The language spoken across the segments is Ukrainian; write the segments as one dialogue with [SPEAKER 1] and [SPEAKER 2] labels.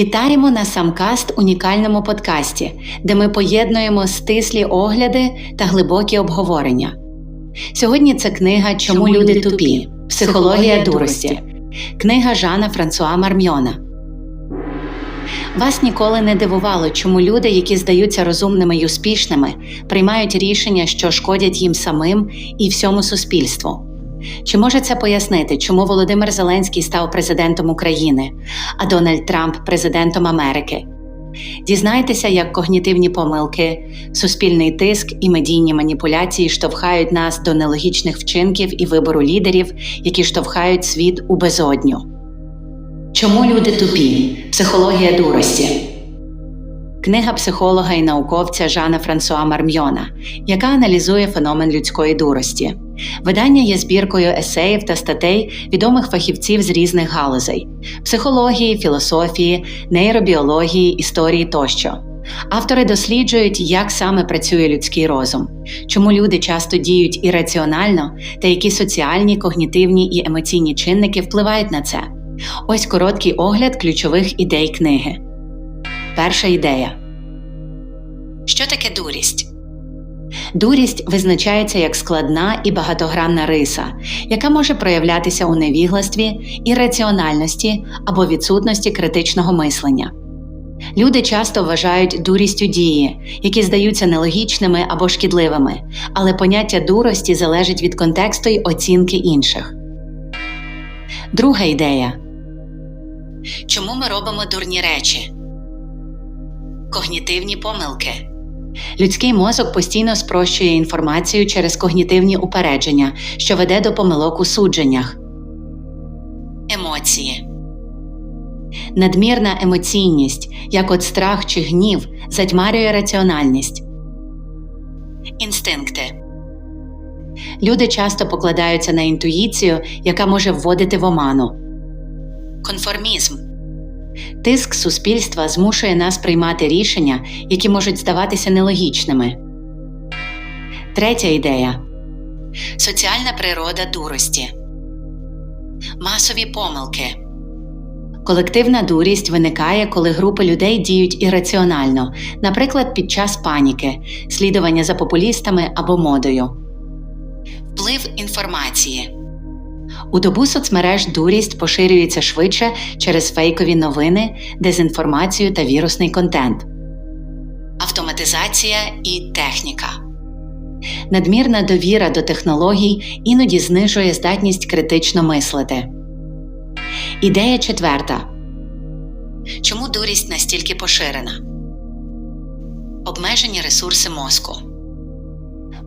[SPEAKER 1] Вітаємо на самкаст унікальному подкасті, де ми поєднуємо стислі огляди та глибокі обговорення. Сьогодні це книга Чому люди тупі? Психологія дурості, книга Жана Франсуа Мармьона. Вас ніколи не дивувало, чому люди, які здаються розумними й успішними, приймають рішення, що шкодять їм самим і всьому суспільству. Чи може це пояснити, чому Володимир Зеленський став президентом України, а Дональд Трамп президентом Америки? Дізнайтеся, як когнітивні помилки, суспільний тиск і медійні маніпуляції штовхають нас до нелогічних вчинків і вибору лідерів, які штовхають світ у безодню. Чому люди тупі? Психологія дурості. Книга психолога і науковця Жана Франсуа Мармьона, яка аналізує феномен людської дурості. Видання є збіркою есеїв та статей відомих фахівців з різних галузей психології, філософії, нейробіології, історії тощо. Автори досліджують, як саме працює людський розум, чому люди часто діють ірраціонально та які соціальні, когнітивні і емоційні чинники впливають на це. Ось короткий огляд ключових ідей книги. Перша ідея. Що таке дурість? Дурість визначається як складна і багатогранна риса, яка може проявлятися у невігластві, ірраціональності або відсутності критичного мислення. Люди часто вважають дурістю дії, які здаються нелогічними або шкідливими, але поняття дурості залежить від контексту й оцінки інших. Друга ідея. Чому ми робимо дурні речі? Когнітивні помилки. Людський мозок постійно спрощує інформацію через когнітивні упередження, що веде до помилок у судженнях. Емоції. Надмірна емоційність, як от страх чи гнів, затьмарює раціональність. Інстинкти. Люди часто покладаються на інтуїцію, яка може вводити в оману. Конформізм. Тиск суспільства змушує нас приймати рішення, які можуть здаватися нелогічними. Третя ідея соціальна природа дурості. Масові помилки. Колективна дурість виникає, коли групи людей діють ірраціонально, наприклад, під час паніки, слідування за популістами або модою. Вплив інформації. У добу соцмереж дурість поширюється швидше через фейкові новини, дезінформацію та вірусний контент. Автоматизація і техніка. Надмірна довіра до технологій іноді знижує здатність критично мислити. Ідея четверта. Чому дурість настільки поширена? Обмежені ресурси мозку.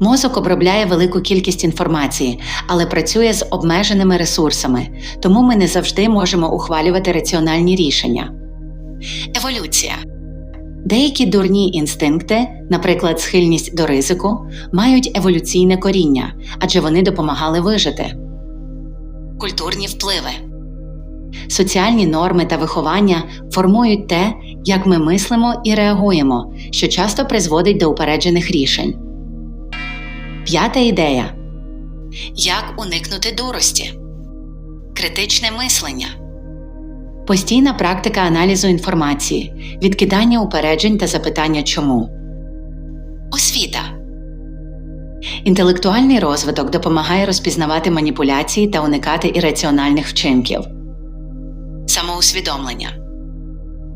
[SPEAKER 1] Мозок обробляє велику кількість інформації, але працює з обмеженими ресурсами, тому ми не завжди можемо ухвалювати раціональні рішення. Еволюція деякі дурні інстинкти, наприклад, схильність до ризику, мають еволюційне коріння, адже вони допомагали вижити. Культурні впливи соціальні норми та виховання формують те, як ми мислимо і реагуємо, що часто призводить до упереджених рішень. П'ята ідея як уникнути дурості, критичне мислення, постійна практика аналізу інформації, відкидання упереджень та запитання чому. Освіта. Інтелектуальний розвиток допомагає розпізнавати маніпуляції та уникати ірраціональних вчинків. Самоусвідомлення.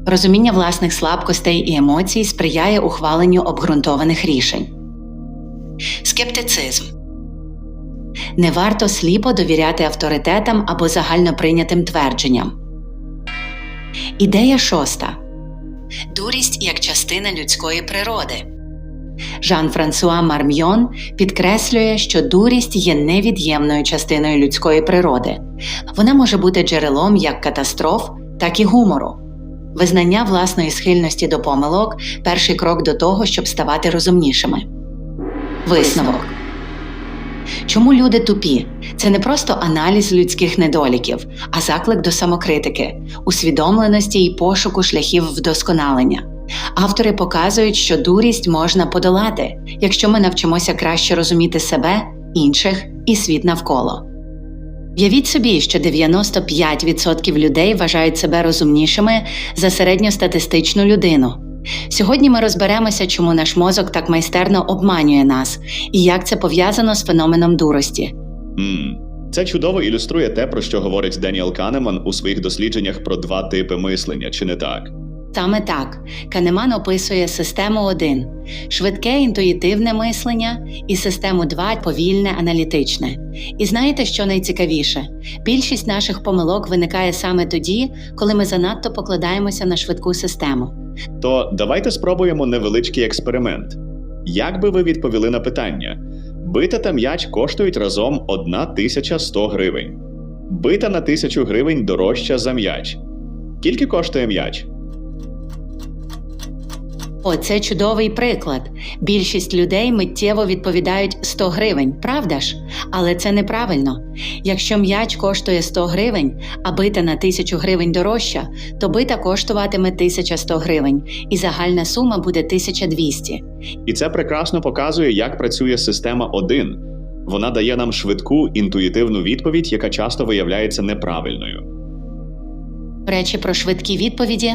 [SPEAKER 1] Розуміння власних слабкостей і емоцій сприяє ухваленню обґрунтованих рішень. Скептицизм не варто сліпо довіряти авторитетам або загально прийнятим твердженням. Ідея шоста дурість як частина людської природи. Жан Франсуа Мармьон підкреслює, що дурість є невід'ємною частиною людської природи. Вона може бути джерелом як катастроф, так і гумору. Визнання власної схильності до помилок перший крок до того, щоб ставати розумнішими. Висновок. Чому люди тупі? Це не просто аналіз людських недоліків, а заклик до самокритики, усвідомленості і пошуку шляхів вдосконалення. Автори показують, що дурість можна подолати, якщо ми навчимося краще розуміти себе, інших і світ навколо. В'явіть собі, що 95% людей вважають себе розумнішими за середньостатистичну людину. Сьогодні ми розберемося, чому наш мозок так майстерно обманює нас і як це пов'язано з феноменом дурості.
[SPEAKER 2] Мм. Це чудово ілюструє те, про що говорить Деніел Канеман у своїх дослідженнях про два типи мислення, чи не так?
[SPEAKER 1] Саме так Канеман описує систему 1 – швидке інтуїтивне мислення, і систему 2 – повільне аналітичне. І знаєте, що найцікавіше? Більшість наших помилок виникає саме тоді, коли ми занадто покладаємося на швидку систему.
[SPEAKER 2] То давайте спробуємо невеличкий експеримент. Як би ви відповіли на питання: бита та м'яч коштують разом 1100 гривень. Бита на 1000 гривень дорожча за м'яч. Скільки коштує м'яч?
[SPEAKER 1] О, це чудовий приклад. Більшість людей миттєво відповідають 100 гривень, правда ж? Але це неправильно. Якщо м'яч коштує 100 гривень, а бита на 1000 гривень дорожча, то бита коштуватиме 1100 гривень, і загальна сума буде 1200.
[SPEAKER 2] І це прекрасно показує, як працює система 1. Вона дає нам швидку інтуїтивну відповідь, яка часто виявляється неправильною.
[SPEAKER 1] Речі про швидкі відповіді.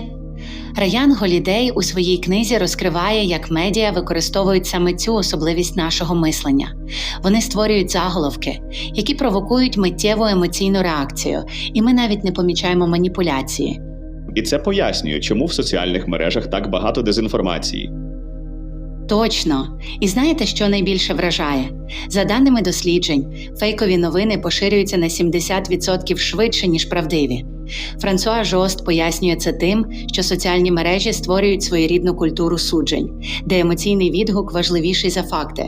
[SPEAKER 1] Раян Голідей у своїй книзі розкриває, як медіа використовують саме цю особливість нашого мислення. Вони створюють заголовки, які провокують миттєву емоційну реакцію, і ми навіть не помічаємо маніпуляції.
[SPEAKER 2] І це пояснює, чому в соціальних мережах так багато дезінформації.
[SPEAKER 1] Точно. І знаєте, що найбільше вражає? За даними досліджень, фейкові новини поширюються на 70% швидше, ніж правдиві. Франсуа Жост пояснює це тим, що соціальні мережі створюють своєрідну культуру суджень, де емоційний відгук важливіший за факти.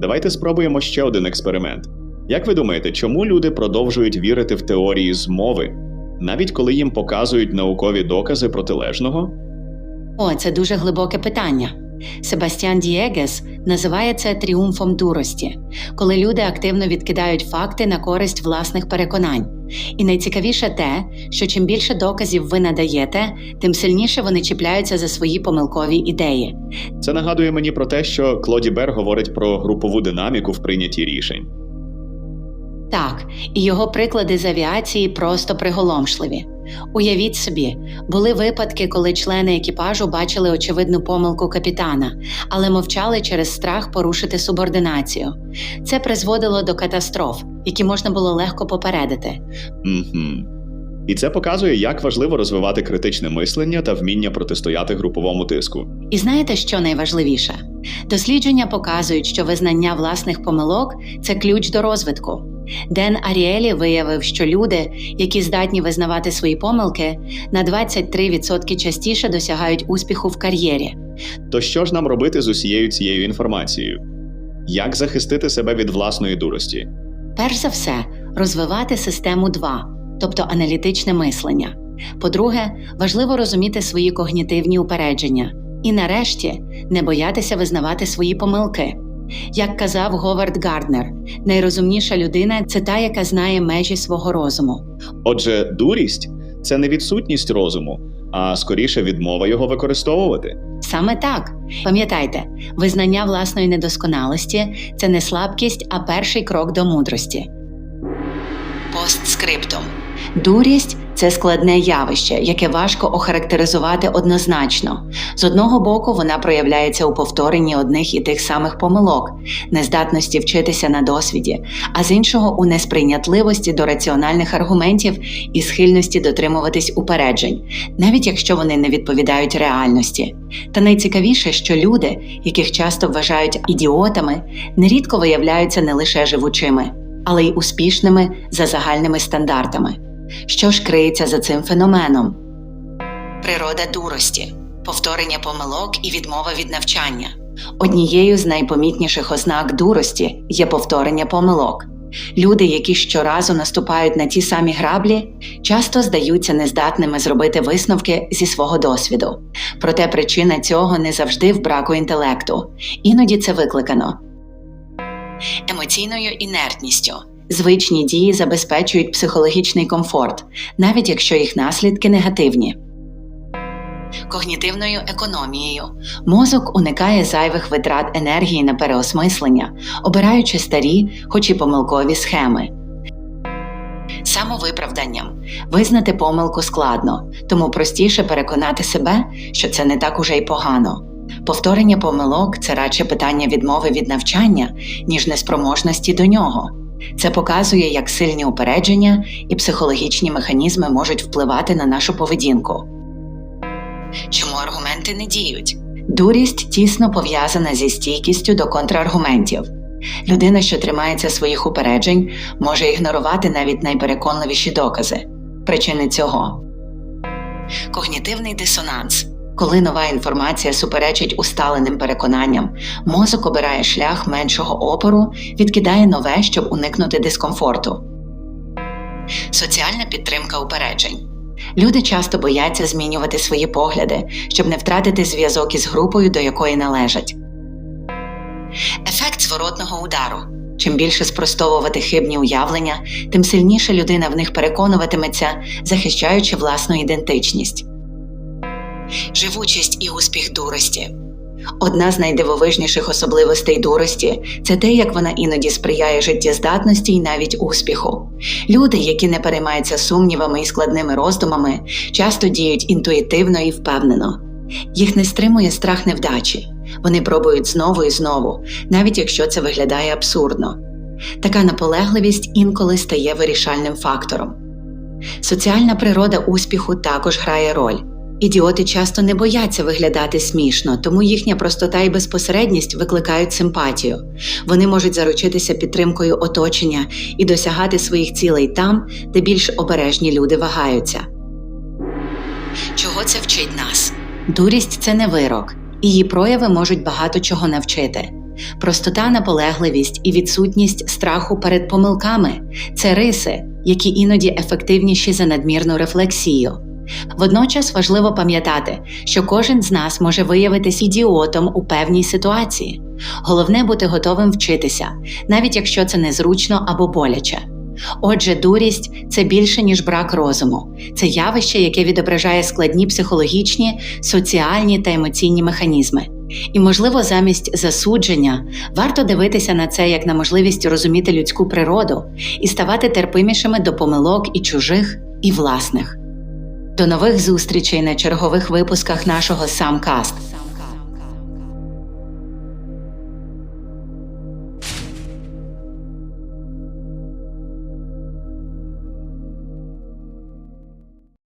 [SPEAKER 2] Давайте спробуємо ще один експеримент. Як ви думаєте, чому люди продовжують вірити в теорії змови, навіть коли їм показують наукові докази протилежного?
[SPEAKER 1] О, це дуже глибоке питання. Себастьян Дієгес називає це тріумфом дурості, коли люди активно відкидають факти на користь власних переконань. І найцікавіше те, що чим більше доказів ви надаєте, тим сильніше вони чіпляються за свої помилкові ідеї.
[SPEAKER 2] Це нагадує мені про те, що Клоді Бер говорить про групову динаміку в прийнятті рішень.
[SPEAKER 1] Так, і його приклади з авіації просто приголомшливі. Уявіть собі, були випадки, коли члени екіпажу бачили очевидну помилку капітана, але мовчали через страх порушити субординацію. Це призводило до катастроф, які можна було легко попередити.
[SPEAKER 2] Угу. І це показує, як важливо розвивати критичне мислення та вміння протистояти груповому тиску.
[SPEAKER 1] І знаєте, що найважливіше? Дослідження показують, що визнання власних помилок це ключ до розвитку. Ден Аріелі виявив, що люди, які здатні визнавати свої помилки, на 23% частіше досягають успіху в кар'єрі.
[SPEAKER 2] То що ж нам робити з усією цією інформацією? Як захистити себе від власної дурості?
[SPEAKER 1] Перш за все, розвивати систему 2, тобто аналітичне мислення. По-друге, важливо розуміти свої когнітивні упередження. І нарешті не боятися визнавати свої помилки. Як казав Говард Гарднер, найрозумніша людина це та, яка знає межі свого розуму.
[SPEAKER 2] Отже, дурість це не відсутність розуму, а скоріше відмова його використовувати.
[SPEAKER 1] Саме так. Пам'ятайте, визнання власної недосконалості це не слабкість, а перший крок до мудрості. Постскриптум. Дурість це складне явище, яке важко охарактеризувати однозначно. З одного боку, вона проявляється у повторенні одних і тих самих помилок, нездатності вчитися на досвіді, а з іншого у несприйнятливості до раціональних аргументів і схильності дотримуватись упереджень, навіть якщо вони не відповідають реальності. Та найцікавіше, що люди, яких часто вважають ідіотами, нерідко виявляються не лише живучими, але й успішними за загальними стандартами. Що ж криється за цим феноменом? Природа дурості, повторення помилок і відмова від навчання. Однією з найпомітніших ознак дурості є повторення помилок. Люди, які щоразу наступають на ті самі граблі, часто здаються нездатними зробити висновки зі свого досвіду. Проте причина цього не завжди в браку інтелекту, іноді це викликано емоційною інертністю. Звичні дії забезпечують психологічний комфорт, навіть якщо їх наслідки негативні. Когнітивною економією мозок уникає зайвих витрат енергії на переосмислення, обираючи старі, хоч і помилкові схеми. Самовиправданням визнати помилку складно, тому простіше переконати себе, що це не так уже й погано. Повторення помилок це радше питання відмови від навчання, ніж неспроможності до нього. Це показує, як сильні упередження і психологічні механізми можуть впливати на нашу поведінку. Чому аргументи не діють? Дурість тісно пов'язана зі стійкістю до контраргументів. Людина, що тримається своїх упереджень, може ігнорувати навіть найпереконливіші докази. Причини цього когнітивний дисонанс. Коли нова інформація суперечить усталеним переконанням, мозок обирає шлях меншого опору, відкидає нове, щоб уникнути дискомфорту. Соціальна підтримка упереджень. Люди часто бояться змінювати свої погляди, щоб не втратити зв'язок із групою, до якої належать. Ефект зворотного удару. Чим більше спростовувати хибні уявлення, тим сильніше людина в них переконуватиметься, захищаючи власну ідентичність. Живучість і успіх дурості. Одна з найдивовижніших особливостей дурості це те, як вона іноді сприяє життєздатності і навіть успіху. Люди, які не переймаються сумнівами і складними роздумами, часто діють інтуїтивно і впевнено. Їх не стримує страх невдачі. Вони пробують знову і знову, навіть якщо це виглядає абсурдно. Така наполегливість інколи стає вирішальним фактором. Соціальна природа успіху також грає роль. Ідіоти часто не бояться виглядати смішно, тому їхня простота і безпосередність викликають симпатію. Вони можуть заручитися підтримкою оточення і досягати своїх цілей там, де більш обережні люди вагаються. Чого це вчить нас? Дурість це не вирок, її прояви можуть багато чого навчити. Простота, наполегливість і відсутність страху перед помилками це риси, які іноді ефективніші за надмірну рефлексію. Водночас важливо пам'ятати, що кожен з нас може виявитись ідіотом у певній ситуації. Головне бути готовим вчитися, навіть якщо це незручно або боляче. Отже, дурість це більше ніж брак розуму, це явище, яке відображає складні психологічні, соціальні та емоційні механізми. І, можливо, замість засудження варто дивитися на це як на можливість розуміти людську природу і ставати терпимішими до помилок і чужих, і власних. До нових зустрічей на чергових випусках нашого Самкаст.